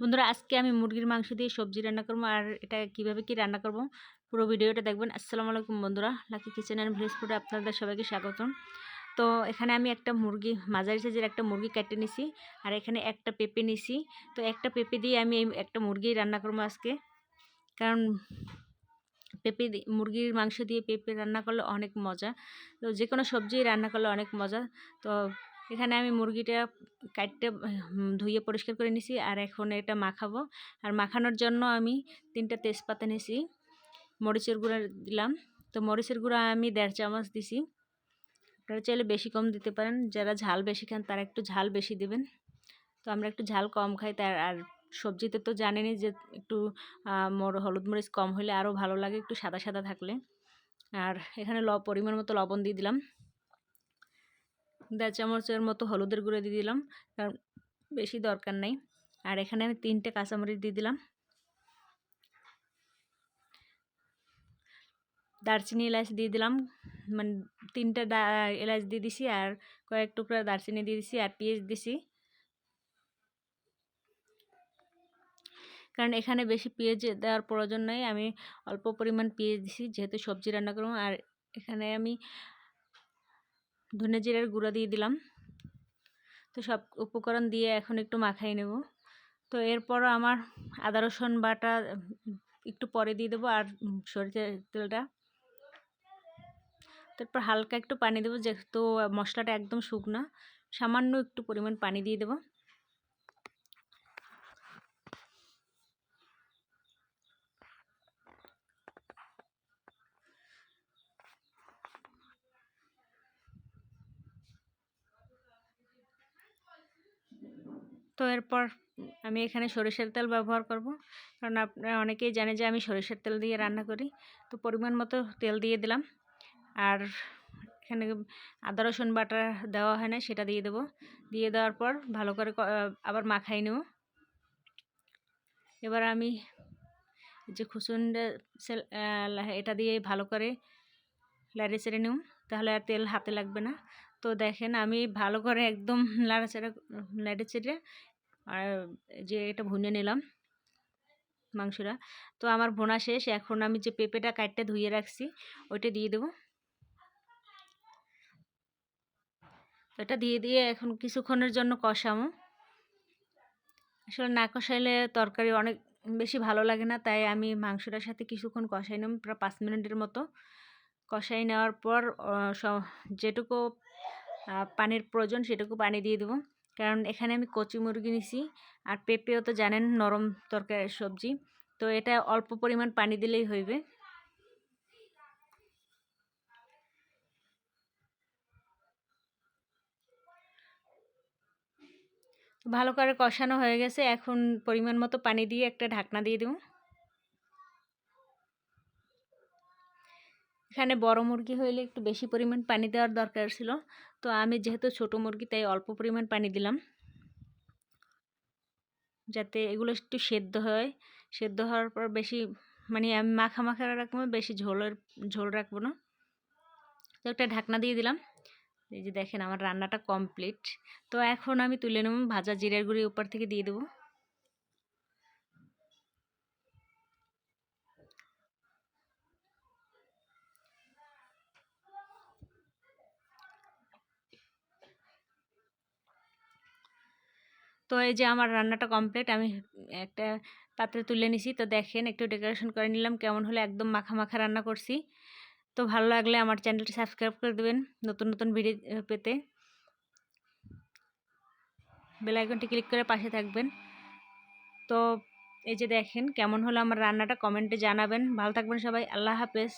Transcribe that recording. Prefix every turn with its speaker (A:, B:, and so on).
A: বন্ধুরা, আজকে আমি মুরগির মাংস দিয়ে সবজি রান্না করব। আর এটা কীভাবে কি রান্না করব পুরো ভিডিওটা দেখবেন। আসসালামু আলাইকুম বন্ধুরা, লাকি কিচেন অ্যান্ড ভিলেজ ফুডে আপনাদের সবাইকে স্বাগতম। তো এখানে আমি একটা মুরগি, মাঝারি সাইজের একটা মুরগি কেটে নিছি আর এখানে একটা পেঁপে নিছি। তো একটা পেঁপে দিয়ে আমি একটা মুরগি রান্না করব আজকে। কারণ পেঁপে মুরগির মাংস দিয়ে পেঁপে রান্না করলে অনেক মজা। তো যে কোনো সবজি রান্না করলে অনেক মজা। তো এখানে আমি মুরগিটা কাটতে ধুয়ে পরিষ্কার করে নিছি আর এখন এটা মাখাবো। আর মাখানোর জন্য আমি তিনটা তেজপাতা নিছি, মরিচের গুঁড়া দিলাম। তো মরিচের গুঁড়া আমি দেড় চামচ দিছি। আপনারা চাইলে বেশি কম দিতে পারেন, যারা ঝাল বেশি খান তারা একটু ঝাল বেশি দেবেন। তো আমরা একটু ঝাল কম খাই তার, আর সবজিতে তো জানেনই যে একটু হলুদ মরিচ কম হলে আরও ভালো লাগে একটু সাদা সাদা থাকলে। আর এখানে ল, পরিমাণ মতো লবণ দিয়ে দিলাম। দেড় চামচের মতো হলুদের গুঁড়ো দিয়ে দিলাম, কারণ বেশি দরকার নেই। আর এখানে আমি তিনটে কাঁচামরিচ দিয়ে দিলাম। দারচিনি এলাচ দিয়ে দিলাম। মানে তিনটা এলাচ দিয়ে দিছি আর কয়েক টুকরা দারচিনি দিয়ে দিছি আর পেঁয়াজ দিছি। কারণ এখানে বেশি পেঁয়াজ দেওয়ার প্রয়োজন নেই। আমি অল্প পরিমাণ পেঁয়াজ দিছি, যেহেতু সবজি রান্না করব। আর এখানে আমি ধনে জিরার গুঁড়া দিয়ে দিলাম। তো সব উপকরণ দিয়ে এখন একটু মাখাই নেব। তো এরপরও আমার আদা, রসুন বাটা একটু পরে দিয়ে দেবো আর সরিষার তেলটা। তারপর হালকা একটু পানি দেবো, যেহেতু মশলাটা একদম শুকনো, সামান্য একটু পরিমাণ পানি দিয়ে দেবো। তো এরপর আমি এখানে সরিষার তেল ব্যবহার করব। কারণ আপনারা অনেকেই জানে যে আমি সরিষার তেল দিয়ে রান্না করি। তো পরিমাণ মতো তেল দিয়ে দিলাম। আর এখানে আদা, রসুন বাটা দেওয়া হয় না, সেটা দিয়ে দেবো। দিয়ে দেওয়ার পর ভালো করে আবার মাখাই নেব। এবার আমি যে খুসুনটা এটা দিয়ে ভালো করে লাড়ে চেড়ে নেব। তাহলে আর তেল হাতে লাগবে না। তো দেখেন আমি ভালো করে একদম লাড়াচাড়া নেড়ে চেড়ে আর যে এটা ভুনে নিলাম মাংসটা, তো আমার ভোনা শেষ। এখন আমি যে পেঁপেটা কাটতে ধুয়ে রাখছি, ওইটা দিয়ে দেবো। এটা দিয়ে দিয়ে এখন কিছুক্ষণের জন্য কষামো আসলে না কষাইলে তরকারি অনেক বেশি ভালো লাগে না, তাই আমি মাংসটার সাথে কিছুক্ষণ কষাই নিলাম প্রায় পাঁচ মিনিটের মতো। কষাই নেওয়ার পর যেটুকু পানির প্রয়োজন সেটুকু পানি দিয়ে দেবো। কারণ এখানে আমি কচি মুরগি নিছি, আর পেঁপেও তো জানেন নরম তরকারি সবজি। তো এটা অল্প পরিমাণ পানি দিলেই হইবে। ভালো করে কষানো হয়ে গেছে। এখন পরিমাণ মতো পানি দিয়ে একটা ঢাকনা দিয়ে দেবো। এখানে বড় মুরগি হইলে একটু বেশি পরিমাণ পানি দেওয়ার দরকার ছিল। তো আমি যেহেতু ছোট মুরগি, তাই অল্প পরিমাণ পানি দিলাম। যাতে এগুলো একটু সেদ্ধ হয়। সেদ্ধ হওয়ার পর বেশি মানে আমি মাখা মাখা রাখব, বেশি ঝোলের ঝোল রাখব না। তো একটা ঢাকনা দিয়ে দিলাম। এই যে দেখেন, আমার রান্নাটা কমপ্লিট। তো এখন আমি তুলে নেব, ভাজা জিরের গুঁড়ি উপর থেকে দিয়ে দেবো। তো এই যে আমার রান্নাটা কমপ্লিট আমি একটা পাত্রে তুলে নিছি। তো দেখেন, একটু ডেকোরেশন করে নিলাম, কেমন হলে? একদম মাখা মাখা রান্না করছি। তো ভালো লাগলে আমার চ্যানেলটি সাবস্ক্রাইব করে দেবেন, নতুন নতুন ভিডিও পেতে। বেলাইকনটি ক্লিক করে পাশে থাকবেন। তো এই যে দেখেন, কেমন হলো আমার রান্নাটা? কমেন্টে জানাবেন। ভালো থাকবেন সবাই, আল্লাহ হাফেজ।